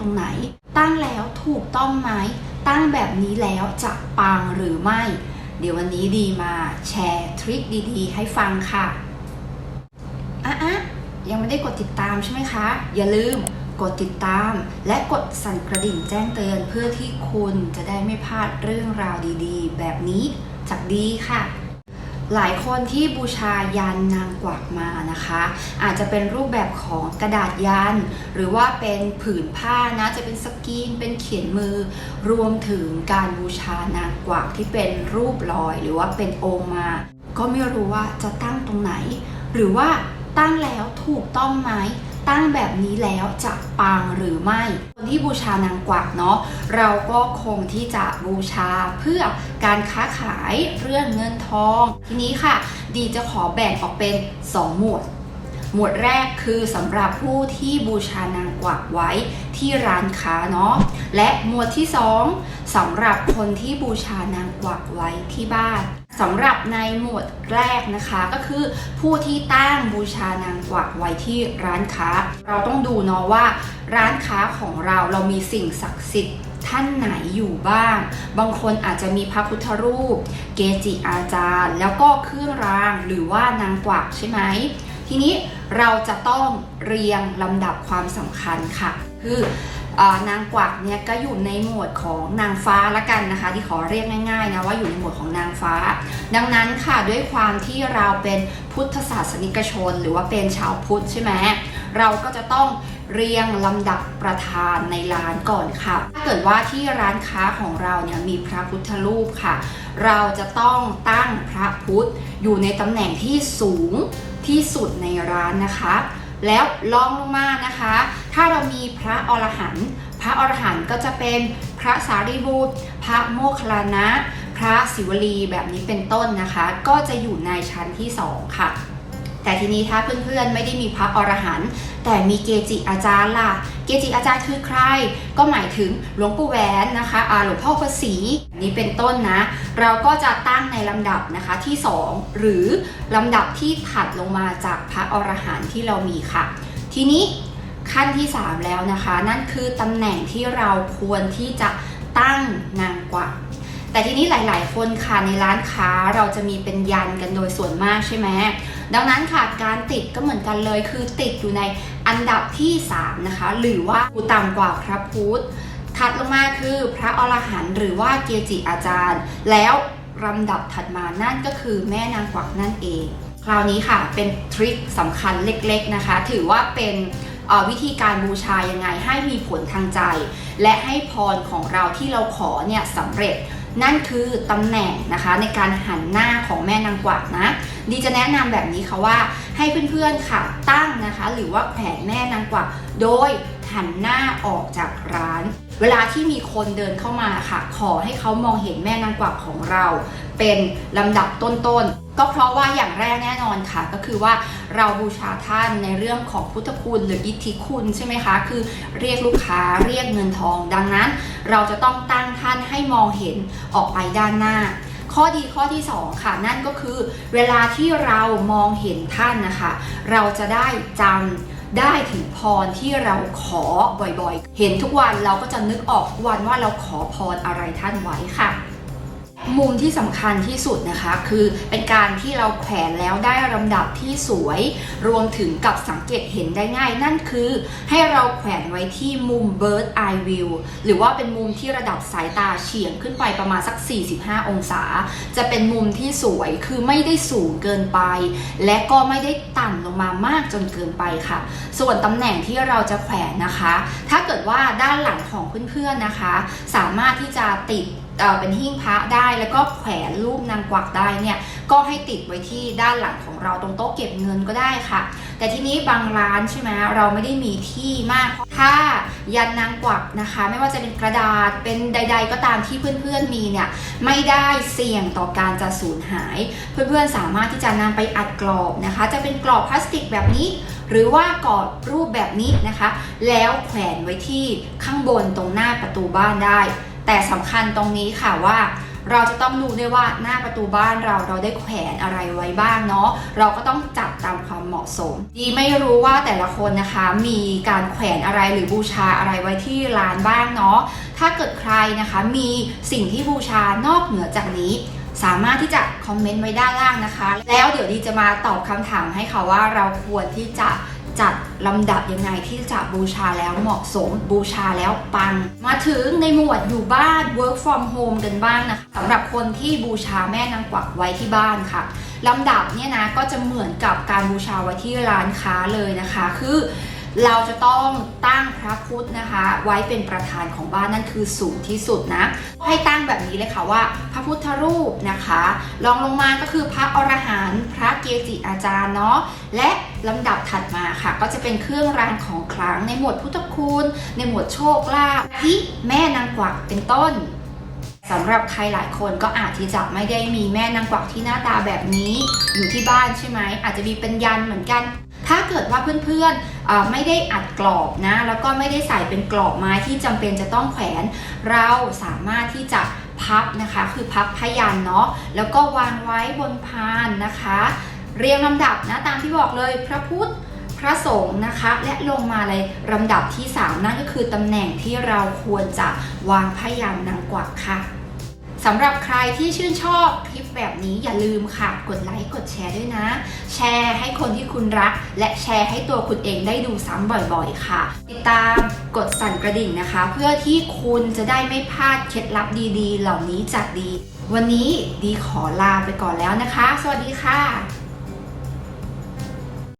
ตรงไหน ตั้งแล้วถูกต้องไหมตั้งแบบนี้แล้วจะปังหรือไม่ เดี๋ยววันนี้ดีมาแชร์ทริคดีๆ ให้ฟังค่ะอะอะยังไม่ได้กดติดตามใช่ไหมคะ อย่าลืมกดติดตามและกดสั่นกระดิ่งแจ้งเตือนเพื่อที่คุณจะได้ไม่พลาดเรื่องราวดีๆ แบบนี้จากดีค่ะ หลายคนที่บูชายันนางกวักมานะคะ อาจจะเป็นรูปแบบของกระดาษยัน หรือว่าเป็นผืนผ้านะจะเป็นสกรีนเป็นเขียนมือ รวมถึงการบูชานางกวักที่เป็นรูปลอย หรือว่าเป็นองค์มา ก็ไม่รู้ว่าจะตั้งตรงไหน หรือว่าตั้งแล้วถูกต้องไหม ตั้งแบบนี้แล้วจะปังหรือไม่ คนที่บูชานางกวักเนาะเราก็คงที่จะบูชาเพื่อการค้าขายเรื่องเงินทอง ทีนี้ค่ะ ดีจะขอแบ่งออกเป็น 2 หมวด หมวดแรกคือสำหรับผู้ที่บูชานางกวักไว้ที่ร้านค้าเนาะและหมวดที่ 2สำหรับคนที่บูชานางกวักไว้ที่บ้านสำหรับในหมวดแรกนะคะก็คือ ผู้ที่ตั้งบูชานางกวักไว้ที่ร้านค้า เราต้องดูเนาะว่า ร้านค้าของเราเรามีสิ่งศักดิ์สิทธิ์ท่านไหนอยู่บ้าง บางคนอาจจะมีพระพุทธรูป เกจิอาจารย์ แล้วก็เครื่องรางหรือว่านางกวักใช่ไหมทีนี้ เราจะต้องเรียงลำดับความสำคัญค่ะ คืออนางกวักเนี่ยก็อยู่ในหมวดของนางฟ้าละกันนะคะ ที่ขอเรียกง่ายๆนะว่าอยู่ในหมวดของนางฟ้า ดังนั้นค่ะด้วยความที่เราเป็นพุทธศาสนิกชน หรือว่าเป็นชาวพุทธใช่ไหม เราก็จะต้องเรียงลำดับประธานในร้านก่อนค่ะ ถ้าเกิดว่าที่ร้านค้าของเราเนี่ยมีพระพุทธรูปค่ะ เราจะต้องตั้งพระพุทธอยู่ในตำแหน่งที่สูงที่สุดในร้านนะคะ แล้วลองลงมานะคะ ถ้าเรามีพระอรหันต์พระอรหันต์ก็จะเป็นพระสารีบุตร พระโมคคัลลานะ พระศิวลีแบบนี้เป็นต้นนะคะ ก็จะอยู่ในชั้นที่ 2 ค่ะ แต่ทีนี้ถ้าเพื่อนๆไม่ได้มีพระอรหันต์แต่มีเกจิอาจารย์ล่ะ เกจิอาจารย์คือใคร ก็หมายถึงหลวงปู่แหวนนะคะหลวงพ่อประสีนี้เป็นต้นนะ เราก็จะตั้งในลำดับนะคะที่ 2 หรือลำดับที่ถัดลงมาจากพระอรหันต์ที่เรามีค่ะ ทีนี้ขั้นที่ 3 แล้วนะคะ นั่นคือตำแหน่งที่เราควรที่จะตั้งนางกวักแต่ทีนี้หลาย ๆ คนค่ะในร้านค้าเราจะมีเป็นยันกันโดยส่วนมากใช่ไหม ดังนั้นค่ะการติดก็เหมือนกันเลยคือติดอยู่ในอันดับที่ 3 นะคะ หรือว่ากูต่ำกว่าพระพุทธถัดลงมาคือพระอรหันต์หรือว่าเกจิอาจารย์ แล้วลำดับถัดมานั่นก็คือแม่นางกวักนั่นเอง คราวนี้ค่ะเป็นทริคสำคัญเล็กๆนะคะ ถือว่าเป็นวิธีการบูชายังไงให้มีผลทางใจ และให้พรของเราที่เราขอเนี่ยสำเร็จ นั่นคือตำแหน่งนะคะในการหันหน้าของแม่นางกวักนะ ดีจะแนะนำแบบนี้ค่ะว่าให้เพื่อนๆค่ะตั้งนะคะ หรือว่าแขวนแม่นางกวักโดยหันหน้าออกจากร้าน เวลาที่มีคนเดินเข้ามาค่ะ ขอให้เขามองเห็นแม่นางกวักของเรา เป็นลำดับต้นๆ ก็เพราะว่าอย่างแรกแน่นอนค่ะ ก็คือว่าเราบูชาท่านในเรื่องของพุทธคุณหรืออิทธิคุณใช่ไหมคะ คือเรียกลูกค้าเรียกเงินทอง ดังนั้น เราจะต้องตั้งท่านให้มองเห็นออกไปด้านหน้า ข้อดีข้อที่ 2 ค่ะ นั่นก็คือ เวลาที่เรามองเห็นท่านนะคะ เราจะได้จำได้ถึงพรที่เราขอบ่อยๆ เห็นทุกวันเราก็จะนึกออกทุกวันว่าเราขอพรอะไรท่านไว้ค่ะ มุมที่สำคัญที่สุดนะคะ คือเป็นการที่เราแขวนแล้วได้ลำดับที่สวย รวมถึงกับสังเกตเห็นได้ง่าย นั่นคือให้เราแขวนไว้ที่มุม bird eye view หรือว่าเป็นมุมที่ระดับสายตาเฉียงขึ้นไปประมาณสัก 45 องศา จะเป็นมุมที่สวยคือไม่ได้สูงเกินไป และก็ไม่ได้ต่ำลงมามากจนเกินไปค่ะ ส่วนตำแหน่งที่เราจะแขวนนะคะ ถ้าเกิดว่าด้านหลังของเพื่อนๆนะคะ สามารถที่จะติด เอ่อเป็นหิ้งพระได้แล้วก็แขวนรูปนางกวักได้เนี่ยก็ให้ติดไว้ที่ด้านหลังของเราตรงโต๊ะเก็บเงินก็ได้ค่ะ แต่ทีนี้บางร้านใช่ไหมเราไม่ได้มีที่มากถ้ายันนางกวักนะคะ ไม่ว่าจะเป็นกระดาษเป็นใด ๆ ก็ตามที่เพื่อนๆมีเนี่ยไม่ได้เสี่ยงต่อการจะสูญหาย เพื่อนๆสามารถที่จะนำไปอัดกรอบนะคะ จะเป็นกรอบพลาสติกแบบนี้หรือว่ากรอบรูปแบบนี้นะคะ แล้วแขวนไว้ที่ข้างบนตรงหน้าประตูบ้านได้ แต่สำคัญตรงนี้ค่ะว่าเราจะต้องดูด้วยว่าหน้าประตูบ้านเราเราได้แขวนอะไรไว้บ้างเนาะเราก็ต้องจัดตามความเหมาะสม ดีไม่รู้ว่าแต่ละคนนะคะ มีการแขวนอะไรหรือบูชาอะไรไว้ที่ร้านบ้างเนาะถ้าเกิดใครนะคะมีสิ่งที่บูชานอกเหนือจากนี้ สามารถที่จะคอมเมนต์ไว้ด้านล่างนะคะ แล้วเดี๋ยวดีจะมาตอบคำถามให้ค่ะว่าเราควรที่จะ จัดลำดับยังไงที่จะบูชาแล้วเหมาะสมบูชาแล้วปัง มาถึงในหมวดอยู่บ้าน work from home กันบ้างนะสำหรับคนที่บูชาแม่นางกวักไว้ที่บ้านค่ะลำดับเนี่ยนะก็จะเหมือนกับการบูชาไว้ที่ร้านค้าเลยนะคะ คือเราจะต้องตั้งพระพุทธนะคะ ไว้เป็นประธานของบ้านนั่นคือสูงที่สุดนะ ให้ตั้งแบบนี้เลยค่ะว่า พระพุทธรูปนะคะรองลงมาก็คือพระอรหันต์ จิอาจารย์เนาะและลำดับถัดมาค่ะ ก็จะเป็นเครื่องรางของขลังในหมวดพุทธคุณ ในหมวดโชคลาภที่แม่นางกวักเป็นต้นสำหรับใครหลายคนก็อาจที่จะไม่ได้มีแม่นางกวักที่หน้าตาแบบนี้อยู่ที่บ้านใช่ไหมอาจจะมีเป็นยันเหมือนกัน ถ้าเกิดว่าเพื่อนๆไม่ได้อัดกรอบนะ แล้วก็ไม่ได้ใส่เป็นกรอบไม้ที่จำเป็นจะต้องแขวน เราสามารถที่จะพับนะคะ คือพับพยันเนาะแล้วก็วางไว้บนพานนะคะ เรียงลำดับนะตามที่บอกเลยพระพุทธพระสงฆ์นะคะ และลงมาเลยลำดับที่ 3 นั่นก็คือตำแหน่งที่เราควรจะวางพยันนางกวักค่ะสำหรับใครที่ชื่นชอบคลิปแบบนี้อย่าลืมค่ะ กดไลค์กดแชร์ด้วยนะ แชร์ให้คนที่คุณรัก และแชร์ให้ตัวคุณเองได้ดูซ้ำบ่อยๆ ค่ะ ติดตามกดสั่นกระดิ่งนะคะ เพื่อที่คุณจะได้ไม่พลาดเคล็ดลับดีๆ เหล่านี้จากดี วันนี้ดีขอลาไปก่อนแล้วนะคะ สวัสดีค่ะ